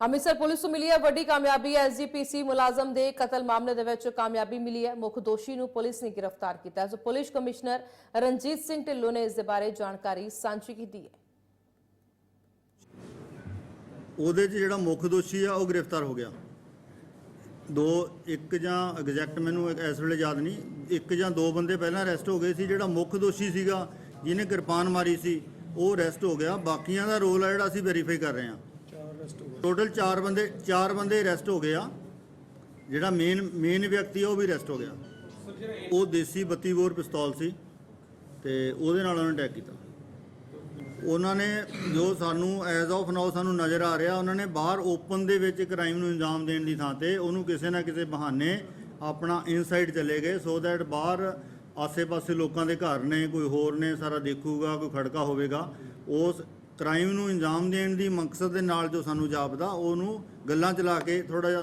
Amritsar police ਨੂੰ ਮਿਲੀ ਹੈ ਵੱਡੀ ਕਾਮਯਾਬੀ। ਐਸਜੀਪੀਸੀ ਮੁਲਾਜ਼ਮ ਦੇ ਕਤਲ ਮਾਮਲੇ ਦੇ ਵਿੱਚ ਕਾਮਯਾਬੀ ਮਿਲੀ ਹੈ। ਮੁੱਖ ਦੋਸ਼ੀ ਨੂੰ ਪੁਲਿਸ ਨੇ ਗ੍ਰਿਫਤਾਰ ਕੀਤਾ ਹੈ। So police commissioner Ranjit Singh Dhillon ਨੇ ਇਸ ਦੇ ਬਾਰੇ ਜਾਣਕਾਰੀ ਸਾਂਝੀ ਕੀਤੀ ਹੈ। ਉਹਦੇ 'ਚ ਜਿਹੜਾ ਮੁੱਖ ਦੋਸ਼ੀ ਆ, ਉਹ ਗ੍ਰਿਫਤਾਰ ਹੋ ਗਿਆ। ਦੋ, ਇੱਕ ਜਾਂ ਐਗਜ਼ੈਕਟ ਮੈਨੂੰ ਇਸ ਵੇਲੇ ਯਾਦ ਨਹੀਂ। ਇੱਕ ਜਾਂ ਦੋ ਬੰਦੇ ਪਹਿਲਾਂ ਅਰੈਸਟ ਹੋ ਗਏ ਸੀ। ਜਿਹੜਾ ਮੁੱਖ ਦੋਸ਼ੀ ਸੀਗਾ, ਜਿਹਨੇ ਕਿਰਪਾਨ ਮਾਰੀ ਸੀ, ਉਹ ਅਰੈਸਟ ਹੋ ਗਿਆ। ਬਾਕੀਆਂ ਦਾ ਰੋਲ ਆ ਜਿਹੜਾ ਅਸੀਂ ਵੈਰੀਫਾਈ ਕਰ ਰਹੇ ਹਾਂ। ਟੋਟਲ 4 ਬੰਦੇ 4 ਬੰਦੇ ਅਰੈਸਟ ਹੋ ਗਏ ਆ। ਜਿਹੜਾ ਮੇਨ ਮੇਨ ਵਿਅਕਤੀ ਆ, ਉਹ ਵੀ ਅਰੈਸਟ ਹੋ ਗਿਆ। ਉਹ ਦੇਸੀ 32 ਬੋਰ ਪਿਸਤੌਲ ਸੀ ਤੇ ਉਹਦੇ ਨਾਲ ਉਹਨਾਂ ਨੇ ਅਟੈਕ ਕੀਤਾ। ਉਹਨਾਂ ਨੇ ਜੋ ਸਾਨੂੰ ਐਜ਼ ਆਫ ਨਾਓ ਸਾਨੂੰ ਨਜ਼ਰ ਆ ਰਿਹਾ, ਉਹਨਾਂ ਨੇ ਬਾਹਰ ਓਪਨ ਦੇ ਵਿੱਚ ਕ੍ਰਾਈਮ ਨੂੰ ਅੰਜਾਮ ਦੇਣ ਦੀ ਥਾਂ ਤੇ ਉਹਨੂੰ ਕਿਸੇ ਨਾ ਕਿਸੇ ਬਹਾਨੇ ਆਪਣਾ ਇਨਸਾਈਡ ਚਲੇ ਗਏ ਸੋ ਦੈਟ ਬਾਹਰ ਆਸੇ-ਪਾਸੇ ਲੋਕਾਂ ਦੇ ਘਰ ਨੇ, ਕੋਈ ਹੋਰ ਨੇ, ਸਾਰਾ ਦੇਖੂਗਾ, ਕੋਈ ਖੜਕਾ ਹੋਵੇਗਾ, ਉਸ ਕ੍ਰਾਈਮ ਨੂੰ ਅੰਜਾਮ ਦੇਣ ਦੀ ਮਕਸਦ ਦੇ ਨਾਲ ਜੋ ਸਾਨੂੰ ਜਾਪਦਾ, ਉਹਨੂੰ ਗੱਲਾਂ ਚਲਾ ਕੇ ਥੋੜਾ ਜਿਹਾ